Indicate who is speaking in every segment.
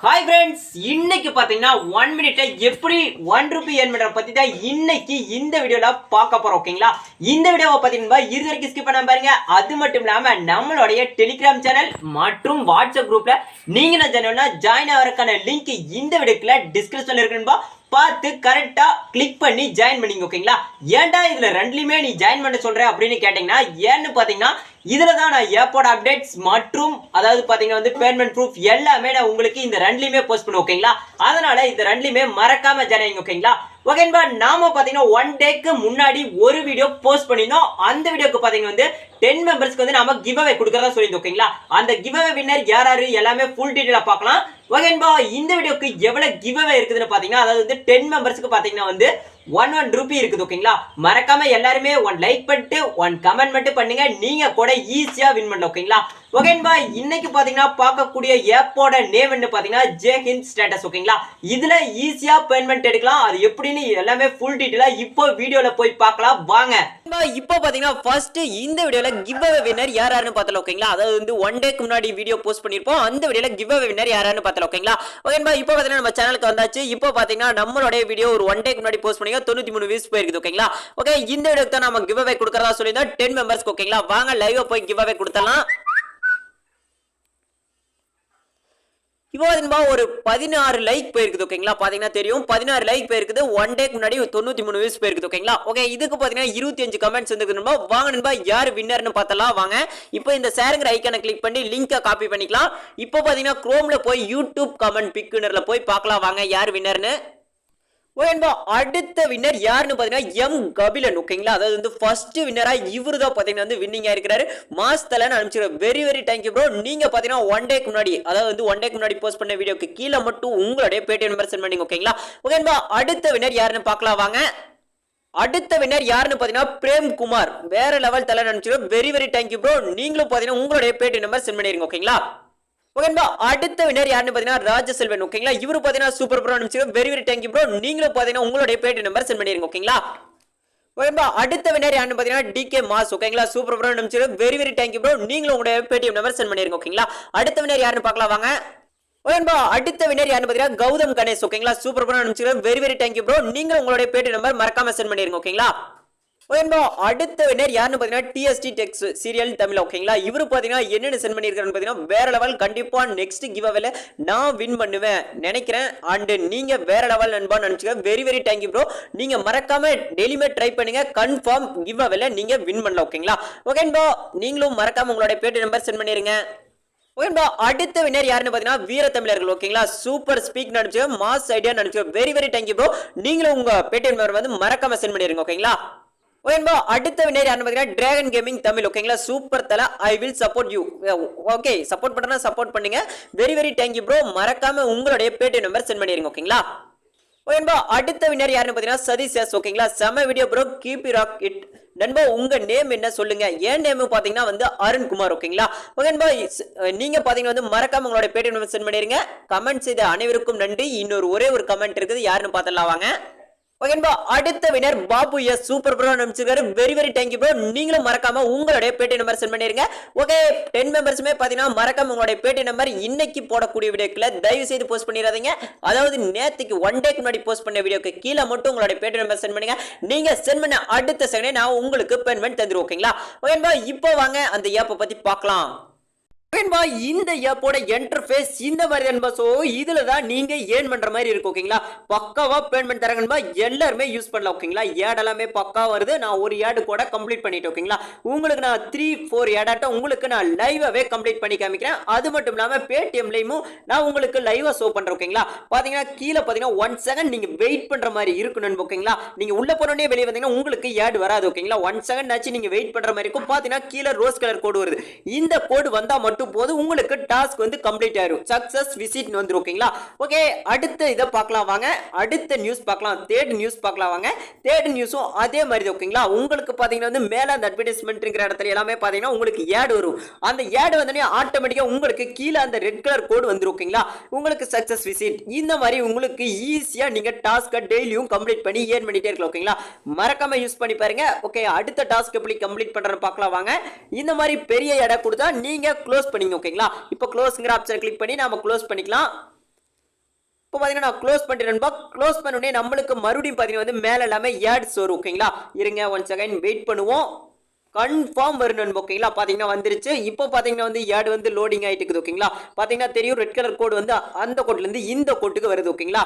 Speaker 1: Hi friends இன்னைக்கு பார்த்தீங்கன்னா one மினிட்ல எப்படி ஒன் ருபி ஏன் பண்ணுற பற்றி தான் இன்னைக்கு இந்த வீடியோவில் பார்க்க போகிறோம் ஓகேங்களா இந்த வீடியோவை பார்த்தீங்கன்னா இது வரைக்கும் ஸ்கிப் பண்ண பாருங்க. அது மட்டும் இல்லாமல் நம்மளுடைய டெலிகிராம் சேனல் மற்றும் வாட்ஸ்அப் குரூப்பில் நீங்கள் நான் சேனல்னா ஜாயின் ஆகிறதுக்கான லிங்க் இந்த வீடியோக்குள்ள டிஸ்கிரிப்ஷனில் இருக்குன்பா பார்த்து கரெக்டாக கிளிக் பண்ணி ஜாயின் பண்ணிங்க ஓகேங்களா ஏன்டா இதில் ரெண்டுலையுமே நீ ஜாயின் பண்ண சொல்கிற அப்படின்னு கேட்டிங்கன்னா ஏன்னு பார்த்தீங்கன்னா இதில் தான் நான் ஏப்போட அப்டேட்ஸ் மற்றும் அதாவது பார்த்தீங்கன்னா வந்து பேமெண்ட் ப்ரூஃப் எல்லாமே நான் உங்களுக்கு இந்த ரெண்டுலையுமே போஸ்ட் பண்ணுவேன் ஓகேங்களா அதனால இந்த ரெண்டுலையுமே மறக்காம ஜாயின் ஓகேங்களா ஓகேன்பா நாம பாத்தீங்கன்னா ஒன் டேக்கு முன்னாடி ஒரு வீடியோ போஸ்ட் பண்ணியிருந்தோம். அந்த வீடியோக்கு பார்த்தீங்கன்னா வந்து டென் மெம்பர்ஸ்க்கு வந்து நாம கிவ் அவே கொடுக்கறதா சொல்லியிருந்தோம் ஓகேங்களா அந்த கிவ் அவே வின்னர் யார் யாரு எல்லாமே ஃபுல் டீட்டெயிலாக பார்க்கலாம். ஓகேன்பா இந்த வீடியோக்கு எவ்வளவு கிவ் அவே இருக்குதுன்னு பார்த்தீங்கன்னா அதாவது வந்து டென் மெம்பர்ஸ்க்கு பார்த்தீங்கன்னா வந்து ஒன் ஒன் ரூபி இருக்குது ஓகேங்களா மறக்காம எல்லாருமே ஒன் லைக் பண்ணிட்டு ஒன் கமெண்ட் மட்டும் பண்ணுங்க. நீங்க கூட ஈஸியா வின் பண்ணலாம் ஓகேங்களா ஓகேன்பா இன்னைக்கு பாத்தீங்கன்னா பார்க்கக்கூடிய ஏப்போட நேம் என்ன பாத்தீங்கன்னா ஜே ஹிந்த் ஸ்டேட்டஸ் ஓகேங்களா இதுல ஈஸியா பேமெண்ட் எடுக்கலாம். அது எப்படின்னு எல்லாமே ஃபுல் டீட்டெயிலாக இப்போ வீடியோல போய் பார்க்கலாம். வாங்க. இப்போ பாத்தீங்கன்னா ஃபர்ஸ்ட் இந்த வீடியோல கிவ் அவே வின்னர் யார் யாருன்னு பார்த்தல ஓகேங்களா அதாவது வந்து ஒன் டேக்கு முன்னாடி வீடியோ போஸ்ட் பண்ணியிருப்போம். அந்த வீடியோவில் கிவ் அவே வின்னர் யார் யாருன்னு பார்த்தல ஓகேங்களா ஓகேன்பா இப்போ பார்த்தீங்கன்னா நம்ம சேனலுக்கு வந்தாச்சு. இப்போ பாத்தீங்கன்னா நம்மளுடைய வீடியோ ஒரு ஒன் டேக்கு முன்னாடி போஸ்ட் பண்ணி தொண்ணூத்தி மூணு வியூஸ் போயிருக்குது ஓகேங்களா ஓகே இந்த வீடியோக்கு தான் நம்ம கிவ் அவே கொடுக்குறதா சொல்லியிருந்தோம். டென் மெம்பர்ஸ்க்கு ஓகேங்களா வாங்க லைவாக போய் கிவ் அவே கொடுத்தலாம் இப்போ பார்த்தீங்கன்னா ஒரு பதினாறு லைக் போயிருக்குது ஓகேங்களா பார்த்தீங்கன்னா தெரியும். பதினாறு லைக் போயிருக்குது. ஒன் டேக்கு முன்னாடி தொண்ணூத்தி மூணு வியூஸ் போயிருக்குது ஓகேங்களா ஓகே இதுக்கு பார்த்தீங்கன்னா இருபத்தி அஞ்சு கமெண்ட்ஸ் வந்துருக்குதுமா வாங்க நண்பா யார் வின்னர்னு பார்த்தலாம் வாங்க. இப்போ இந்த சேருங்கிற ஐக்கனை கிளிக் பண்ணி லிங்கை காப்பி பண்ணிக்கலாம். இப்போ பார்த்தீங்கன்னா குரோம்ல போய் யூடியூப் கமெண்ட் பிக் வினரில் போய் பார்க்கலாம் வாங்க யார் வின்னர்னு ஓகேன்பா அடுத்த வின்னர் யாருன்னு பார்த்தீங்கன்னா எம் கபிலன் ஓகேங்களா அதாவது வந்து ஃபர்ஸ்ட் வின்னரா இவரு தான் பார்த்தீங்கன்னா வந்து வின்னிங்காக இருக்கிறாரு. மாஸ்தலன்னு அனுப்பிச்சிருக்கேன் very very thank you bro நீங்கள் பார்த்தீங்கன்னா ஒன் டேக்கு முன்னாடி அதாவது வந்து ஒன் டேக்கு முன்னாடி போஸ்ட் பண்ண வீடியோக்கு கீழே மட்டும் உங்களுடைய பேடிஎம் நம்பர் சென்ட் பண்ணிங்க ஓகேங்களா ஓகேன்பா அடுத்த வின்னர் யாருன்னு பார்க்கலாம் வாங்க. அடுத்த வின்னர் யாருன்னு பார்த்தீங்கன்னா பிரேம் குமார். வேற லெவல் தலை நினைச்சிருக்கோம் very very thank you bro நீங்களும் பார்த்தீங்கன்னா உங்களுடைய பேட்டி நம்பர் சென்ட் பண்ணிருங்க ஓகேங்களா ஓகேங்களா? அடுத்த வினர் யாருன்னு பார்த்தீங்கன்னா ராஜசெல்வன் ஓகேங்களா? இவரு பார்த்தீங்கன்னா சூப்பர் ப்ரோ அனுப்பிச்சு very very thank you bro நீங்களும் பார்த்தீங்கன்னா உங்களுடைய பேட்டி நம்பர் சென்ட் பண்ணிருங்க ஓகேங்களா? ஓகேப்பா அடுத்த வினர் யாருன்னு பார்த்தீங்கன்னா டிகே மாஸ் ஓகேங்களா? சூப்பர் ப்ரோ அனுப்பிச்சு very very thank you bro நீங்களும் உங்களுடைய பேடிஎம் நம்பர் சென்ட் பண்ணிருங்க ஓகேங்களா? அடுத்த வினர் யாருன்னு பார்க்கலாம் வாங்க. ஓகேப்பா அடுத்த வினர் யாருன்னு பார்த்தீங்கன்னா கௌதம் கணேஷ் ஓகேங்களா? சூப்பர் ப்ரோ அனுப்பிச்சு very very thank you bro நீங்களும் உங்களுடைய பேட்டி நம்பர் மறக்காம சென்ட் பண்ணிருங்க ஓகேங்களா? அடுத்த வினர் யாருன்னு பார்த்தீங்கன்னா டிஎஸ்டி டெக்ஸ் சீரியல் தமிழ் ஓகேங்களா இவரு பார்த்தீங்கன்னா என்னென்ன சென்ட் பண்ணியிருக்காருன்னு பார்த்தீங்கன்னா வேற லெவல் கண்டிப்பாக நெக்ஸ்ட் கிவ் அவேல நான் வின் பண்ணுவேன் நினைக்கிறேன். அண்டு நீங்கள் வேற லெவல் நண்பா நினச்சிக்க வெரி வெரி தேங்க்யூ ப்ரோ நீங்கள் மறக்காம டெய்லியுமே ட்ரை பண்ணுங்க. கன்ஃபார்ம் கிவ் அவேல நீங்கள் வின் பண்ணலாம் ஓகேங்களா ஓகேன்பா நீங்களும் மறக்காம உங்களுடைய பேட்டி நம்பர் சென்ட் பண்ணிருங்க. ஓகேங்களா அடுத்த வினர் யாருன்னு பார்த்தீங்கன்னா வீர தமிழர்கள் ஓகேங்களா சூப்பர் ஸ்பீக் நடிச்சு மாஸ் ஐடியா நடிச்சு very very thank you bro நீங்களும் உங்க பேடிஎம் நம்பர் வந்து மறக்காம சென்ட் பண்ணிருங்க ஓகேங்களா ஓகேங்களா அடுத்த வினர் யாருன்னு பார்த்தீங்கன்னா டிராகன் கேமிங் தமிழ் ஓகேங்களா சூப்பர் தல I will support you okay support பண்ணுறா சப்போர்ட் பண்ணுங்க. Very very thank you bro மறக்காம உங்களுடைய பேடி நம்பர் சென்ட் பண்ணிருங்க ஓகேங்களா ஓகேம்பா அடுத்த வினர் யாருன்னு பார்த்தீங்கன்னா சதீஷ் எஸ் ஓகேங்களா செம video bro keep rock it நண்பா உங்க நேம் என்ன சொல்லுங்க? என் நேம் பாத்தீங்கன்னா வந்து அருண்குமார் ஓகேங்களா ஓகேன்பா நீங்க பாத்தீங்கன்னா வந்து மறக்காம உங்களோட பேடிஎம் நம்பர் சென்ட் பண்ணிருங்க. கமெண்ட் செய்த அனைவருக்கும் நன்றி. இன்னொரு ஒரே ஒரு கமெண்ட் இருக்குது. யாருன்னு பார்த்தலாம் வாங்க. ஓகேன்பா அடுத்த winner Babu S super bro நினைச்சிருக்காரு very very thank you bro நீங்களும் மறக்காம உங்களுடைய பேட்டி நம்பர் சென்ட் பண்ணிருங்க. ஓகே டென் மெம்பர்ஸுமே பாத்தீங்கன்னா மறக்காம உங்களுடைய பேட்டி நம்பர் இன்னைக்கு போடக்கூடிய வீடியோக்குள்ள தயவு செய்து போஸ்ட் பண்ணிடாதீங்க. அதாவது நேத்துக்கு ஒன் டேக்கு முன்னாடி போஸ்ட் பண்ண வீடியோக்கு கீழே மட்டும் உங்களுடைய பேட்டி நம்பர் சென்ட் பண்ணுங்க. நீங்க சென்ட் பண்ண அடுத்த செகண்டே நான் உங்களுக்கு பென்மெண்ட் தந்துருவோம் ஓகேங்களா ஓகேன்பா இப்போ வாங்க அந்த ஏப்பை பத்தி பார்க்கலாம். ஓகேன்பா இந்த ஏப்போட என்டர்ஃபேஸ் இந்த மாதிரி நண்பா ஸோ இதில் தான் நீங்கள் ஏர்ன் பண்ணுற மாதிரி இருக்கும் ஓகேங்களா பக்காவாக பேமெண்ட் தரங்கன்பா எல்லாருமே யூஸ் பண்ணலாம் ஓகேங்களா ஏட் எல்லாமே பக்கா வருது. நான் ஒரு ஏடு கூட கம்ப்ளீட் பண்ணிட்டேன் ஓகேங்களா உங்களுக்கு நான் த்ரீ ஃபோர் ஏடாட்டம் உங்களுக்கு நான் லைவாகவே கம்ப்ளீட் பண்ணி காமிக்கிறேன். அது மட்டும் இல்லாமல் பேடிஎம்லையும் நான் உங்களுக்கு லைவாக ஷோ பண்ணுறேன் ஓகேங்களா பார்த்தீங்கன்னா கீழே பார்த்தீங்கன்னா ஒன் செகண்ட் நீங்கள் வெயிட் பண்ணுற மாதிரி இருக்கணும் ஓகேங்களா நீங்கள் உள்ளே போனோடனே வெளியே வந்தீங்கன்னா உங்களுக்கு ஏடு வராது ஓகேங்களா ஒன் செகண்ட் ஆச்சு நீங்கள் வெயிட் பண்ணுற மாதிரி இருக்கும். பார்த்தீங்கன்னா கீழே ரோஸ் கலர் கோடு வருது. இந்த கோடு வந்தால் மட்டும் மட்டும் போது உங்களுக்கு டாஸ்க் வந்து கம்ப்ளீட் ஆயிரும். சக்சஸ் விசிட் வந்துரும் ஓகேங்களா ஓகே அடுத்த இதை பார்க்கலாம் வாங்க. அடுத்த நியூஸ் பார்க்கலாம். தேர்ட் நியூஸ் பார்க்கலாம் வாங்க. தேர்ட் நியூஸும் அதே மாதிரி தான் ஓகேங்களா உங்களுக்கு பார்த்தீங்கன்னா வந்து மேலே அந்த அட்வர்டைஸ்மெண்ட்ங்கிற இடத்துல எல்லாமே பார்த்தீங்கன்னா உங்களுக்கு ஏடு வரும். அந்த ஏடு வந்தோடனே ஆட்டோமேட்டிக்காக உங்களுக்கு கீழே அந்த ரெட் கலர் கோடு வந்துரும் ஓகேங்களா உங்களுக்கு சக்சஸ் விசிட் இந்த மாதிரி உங்களுக்கு ஈஸியாக நீங்கள் டாஸ்க்கை டெய்லியும் கம்ப்ளீட் பண்ணி ஏர்ன் பண்ணிட்டே இருக்கலாம் ஓகேங்களா மறக்காம யூஸ் பண்ணி பாருங்க. ஓகே அடுத்த டாஸ்க் எப்படி கம்ப்ளீட் பண்ணுறேன்னு பார்க்கலாம் வாங்க. இந்த மாதிரி பெரிய இடம் கொடுத்தா நீங்கள் க்ளோஸ் பண்ணிங்க ஓகேங்களா இப்போ க்ளோஸ்ங்கிற ஆப்ஷன் கிளிக் பண்ணி நம்ம க்ளோஸ் பண்ணிக்கலாம். இப்போ பார்த்தீங்கன்னா நான் க்ளோஸ் பண்ணிடுறேன்பா க்ளோஸ் பண்ண நம்மளுக்கு மறுபடியும் பார்த்தீங்கன்னா வந்து மேலே எல்லாமே ஏட்ஸ் வரும் ஓகேங்களா இருங்க ஒன் செகண்ட் வெயிட் பண்ணுவோம். கன்ஃபார்ம் வரணும் ஓகேங்களா பார்த்தீங்கன்னா வந்துருச்சு. இப்போ பார்த்தீங்கன்னா வந்து ஏட் வந்து லோடிங் ஆகிட்டு இருக்குது ஓகேங்களா பார்த்தீங்கன்னா தெரியும் ரெட் கலர் கோடு வந்து அந்த கோட்லேருந்து இந்த கோட்டுக்கு வருது ஓகேங்களா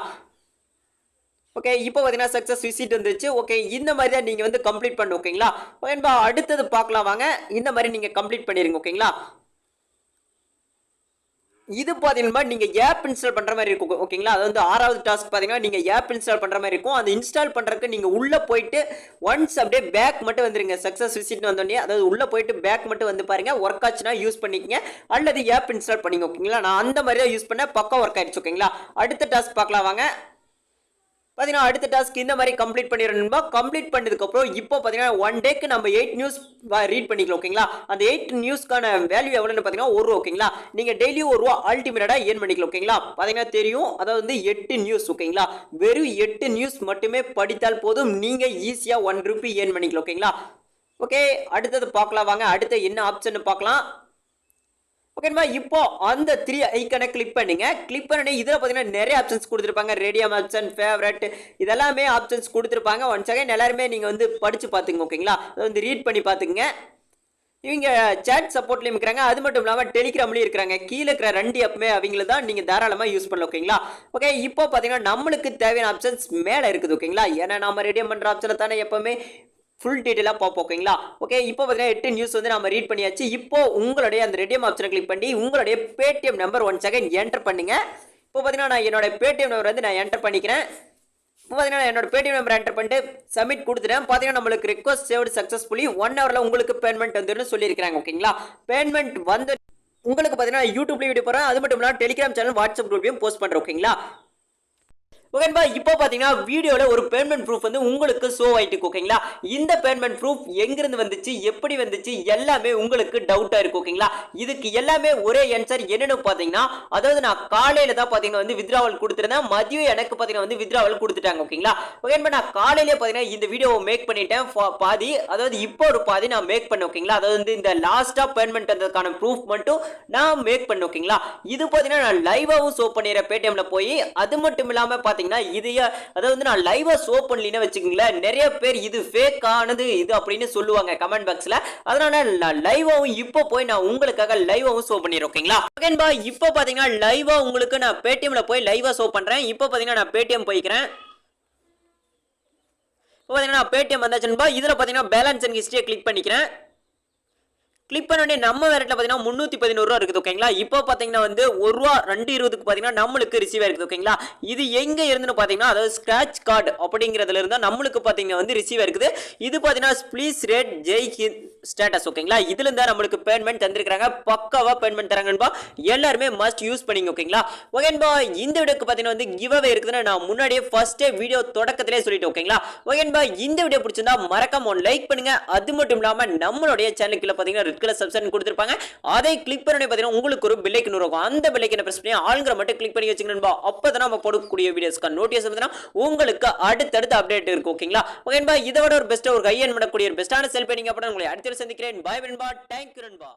Speaker 1: ஓகே இப்போ பார்த்தீங்கன்னா சக்ஸஸ் விசிட் வந்துருச்சு. ஓகே இந்த மாதிரி தான் நீங்கள் வந்து கம்ப்ளீட் பண்ணு ஓகேங்களா ஓகேன்பா அடுத்தது பார்க்கலாம் வாங்க. இந்த மாதிரி நீங்கள் கம்ப்ளீட் பண்ணிடுங்க ஓகேங்களா இது பார்த்தீங்கன்னா நீங்கள் ஆப் இன்ஸ்டால் பண்ணுற மாதிரி இருக்கும். ஓகேங்களா அது வந்து ஆறாவது டாஸ்க் பார்த்தீங்கன்னா நீங்கள் ஆப் இன்ஸ்டால் பண்ணுற மாதிரி இருக்கும். அந்த இன்ஸ்டால் பண்ணுறதுக்கு நீங்கள் உள்ளே போயிட்டு ஒன்ஸ் அப்படியே பேக் மட்டும் வந்துருங்க. சக்ஸஸ் விசிட்னு வந்தோடனே அதாவது உள்ளே போயிட்டு பேக் மட்டும் வந்து பாருங்கள் ஒர்க் ஆச்சுன்னா யூஸ் பண்ணிக்கங்க. அல்லது ஆப் இன்ஸ்டால் பண்ணிங்க ஓகேங்களா நான் அந்த மாதிரி தான் யூஸ் பண்ணேன். பக்கம் ஒர்க் ஆயிடுச்சு. ஓகேங்களா அடுத்த டாஸ்க் பார்க்கலாம். வாங்க. பார்த்தீங்கன்னா அடுத்த டாஸ்க் இந்த மாதிரி கம்ப்ளீட் பண்ணிடணும்பா கம்ப்ளீட் பண்ணதுக்கப்புறம் இப்போ பார்த்தீங்கன்னா ஒன் டேக்கு நம்ம எயிட் நியூஸ் ரீட் பண்ணிக்கலாம் ஓகேங்களா அந்த எயிட் நியூஸ்க்கான வேல்யூ எவ்வளோன்னு பார்த்தீங்கன்னா ஒரு ஓகேங்களா நீங்கள் டெய்லியும் ஒரு ரூபா அல்டிமேட்டாக ஏர்ன் பண்ணிக்கலாம் ஓகேங்களா பார்த்தீங்கன்னா தெரியும். அதாவது வந்து எட்டு நியூஸ் ஓகேங்களா வெறும் எட்டு நியூஸ் மட்டுமே படித்தால் போதும். நீங்கள் ஈஸியாக ஒன் ருபி ஏர்ன் பண்ணிக்கலாம் ஓகேங்களா ஓகே அடுத்தது பார்க்கலாம் வாங்க. அடுத்த என்ன ஆப்ஷன் பார்க்கலாம்? ஓகேமா இப்போ அந்த த்ரீ ஐக்கனை கிளிக் பண்ணுங்க. கிளிக் பண்ணி இதில் பார்த்தீங்கன்னா நிறைய ஆப்ஷன்ஸ் கொடுத்துருப்பாங்க. ரேடியம் ஆப்ஷன் ஃபேவரட் இதெல்லாமே ஆப்ஷன்ஸ் கொடுத்துருப்பாங்க. ஒன் செகண்ட் எல்லாருமே நீங்கள் வந்து படித்து பார்த்துங்க ஓகேங்களா அதை வந்து ரீட் பண்ணி பார்த்துங்க இவங்க சேட் சப்போர்ட்லேயும் இருக்கிறாங்க. அது மட்டும் இல்லாமல் டெலிகிராம்லேயும் இருக்கிறாங்க. கீழே இருக்கிற ரெண்டு ஆப்புமே அவங்கள தான் நீங்கள் தாராளமாக யூஸ் பண்ணலாம் ஓகேங்களா ஓகே இப்போ பார்த்தீங்கன்னா நம்மளுக்கு தேவையான ஆப்ஷன்ஸ் மேலே இருக்குது ஓகேங்களா ஏன்னா நம்ம ரெடியம் பண்ணுற ஆப்ஷனை தானே எப்போவுமே ஃபுல் டீட்டெயிலாக பார்ப்போம் ஓகேங்களா ஓகே இப்போ பார்த்தீங்கன்னா எட்டு நியூஸ் வந்து நம்ம ரீட் பண்ணியாச்சு. இப்போ உங்களுடைய அந்த ரெடியம் ஆப்ஷனை கிளிக் பண்ணி உங்களுடைய Paytm number one second enter பண்ணுங்க. இப்போ பார்த்தீங்கன்னா நான் என்னோட பேடிஎம் நம்பர் வந்து நான் என்டர் பண்ணிக்கிறேன். இப்போ பார்த்தீங்கன்னா என்னோட பேடிஎம் நம்பர் என்டர் பண்ணிட்டு சப்மிட் கொடுத்துட்டேன். பார்த்தீங்கன்னா நம்மளுக்கு ரிக்வஸ்ட் சேவ்டு சக்ஸஸ்ஃபுல்லி ஒன் ஹவரில் உங்களுக்கு பேமெண்ட் வந்துடும் சொல்லியிருக்கிறாங்க ஓகேங்களா பேமெண்ட் வந்து உங்களுக்கு பார்த்தீங்கன்னா யூடியூப்லேயும் வீடியோ போகிறேன் அது மட்டும் இல்லாமல் டெலிகிராம் சேனல் வாட்ஸ்அப் குரூப்லையும் போஸ்ட் பண்ணுறேன் ஓகேங்களா ஓகேன்பா இப்போ பார்த்தீங்கன்னா வீடியோவில் ஒரு பேமெண்ட் ப்ரூஃப் வந்து உங்களுக்கு ஷோ ஆயிட்டு ஓகேங்களா இந்த பேமெண்ட் ப்ரூஃப் எங்கிருந்து வந்துச்சு எப்படி வந்துச்சு எல்லாமே உங்களுக்கு டவுட்டாக இருக்கு ஓகேங்களா இதுக்கு எல்லாமே ஒரே ஆன்சர் என்னென்னு பார்த்தீங்கன்னா அதாவது நான் காலையில் தான் பார்த்தீங்கன்னா வந்து வித்ராவல் கொடுத்துருந்தேன். மதியம் எனக்கு பார்த்தீங்கன்னா வந்து வித்ராவல் கொடுத்துட்டாங்க ஓகேங்களா ஓகே நான் காலையிலே பார்த்தீங்கன்னா இந்த வீடியோவை மேக் பண்ணிட்டேன் பா- பாதி. அதாவது இப்போ ஒரு பாதி நான் மேக் பண்ணேன் ஓகேங்களா அதாவது வந்து இந்த லாஸ்ட்டாக பேமெண்ட் வந்ததுக்கான ப்ரூஃப் மட்டும் நான் மேக் பண்ணேன் ஓகேங்களா இது பார்த்தீங்கன்னா நான் லைவாகவும் ஷோ பண்ணிடுறேன் பேடிஎம்ல போய். அது மட்டும் இல்லாமல் பார்த்தீங்கன்னா இதையே அதாவது வந்து நான் லைவாக ஷோ பண்ணலின்னு வச்சுக்கோங்களேன் நிறைய பேர் இது ஃபேக் ஆனது இது அப்படின்னு சொல்லுவாங்க கமெண்ட் பாக்ஸில் அதனால நான் லைவாகவும் இப்போ போய் நான் உங்களுக்காக லைவாகவும் ஷோ பண்ணிடுறேன் ஓகேங்களா ஓகேன்பா இப்போ பார்த்தீங்கன்னா லைவாக உங்களுக்கு நான் பேடிஎம்ல போய் லைவாக ஷோ பண்ணுறேன் இப்போ பார்த்தீங்கன்னா நான் பேடிஎம் போய்க்கிறேன். இப்போ பார்த்தீங்கன்னா பேடிஎம் வந்தாச்சுன்பா இதில் பார்த்தீங்கன்னா பேலன்ஸ் அண்ட் ஹிஸ்ட்ரியை கிளிக் பண்ணிக்கிறேன். கிளிக் பண்ண நம்ம வேலட்டில் பார்த்தீங்கன்னா முந்நூற்றி பதினோரு ரூபா இருக்குது ஓகேங்களா இப்போ பார்த்தீங்கன்னா வந்து ஒரு ரூபா ரெண்டு இருபதுக்கு பார்த்தீங்கன்னா நம்மளுக்கு ரிசீவ் ஆயிருக்குது ஓகேங்களா இது எங்கே இருந்துன்னு பார்த்தீங்கன்னா அதாவது ஸ்க்ராட்ச் கார்டு அப்படிங்கிறதுல இருந்தால் நம்மளுக்கு பார்த்தீங்கன்னா வந்து ரிசீவ் இருக்குது இது பார்த்தீங்கன்னா please rate Jai Hind status ஓகேங்களா இதுல இருந்தா நம்மளுக்கு பேமெண்ட் தந்திருக்காங்க பக்காவா பேமெண்ட் தராங்கன்பா எல்லாருமே மஸ்ட் யூஸ் பண்ணிங்க ஓகேங்களா ஓகேன்பா இந்த வீடியோக்கு பார்த்தீங்கன்னா வந்து கிவ்அவே இருக்குதுன்னு நான் முன்னாடியே ஃபர்ஸ்டே வீடியோ தொடக்கத்திலே சொல்லிட்டேன் ஓகேங்களா ஓகேன்பா இந்த வீடியோ பிடிச்சிருந்தா மறக்காம ஒன் லைக் பண்ணுங்க. அது மட்டும் இல்லாம நம்மளுடைய சேனலுக்குள்ள பார்த்தீங்கன்னா கீழே சப்ஸ்கிரைப் கொடுத்துருப்பாங்க. அதை கிளிக் பண்ணி பார்த்தீங்கன்னா உங்களுக்கு ஒரு பில்லைக்கு இருக்கும். அந்த பெல்லைக்கனை பிரஸ் பண்ணி ஆளுங்கிற மட்டும் கிளிக் பண்ணி வச்சுக்கணும்பா அப்பதான் நம்ம போடக்கூடிய வீடியோஸ்க்கு நோட்டீஸ் பார்த்தீங்கன்னா உங்களுக்கு அடுத்தடுத்த அப்டேட் இருக்கும் ஓகேங்களா ஓகேன்பா இதோட விட ஒரு பெஸ்ட்டாக ஒரு கையன் பண்ணக்கூடிய ஒரு பெஸ்ட்டான செல் நீங்கள் அப்படின்னு உங்களை அடுத்த சந்திக்கிறேன். பாய் நண்பா. தேங்க்யூ நண்பா.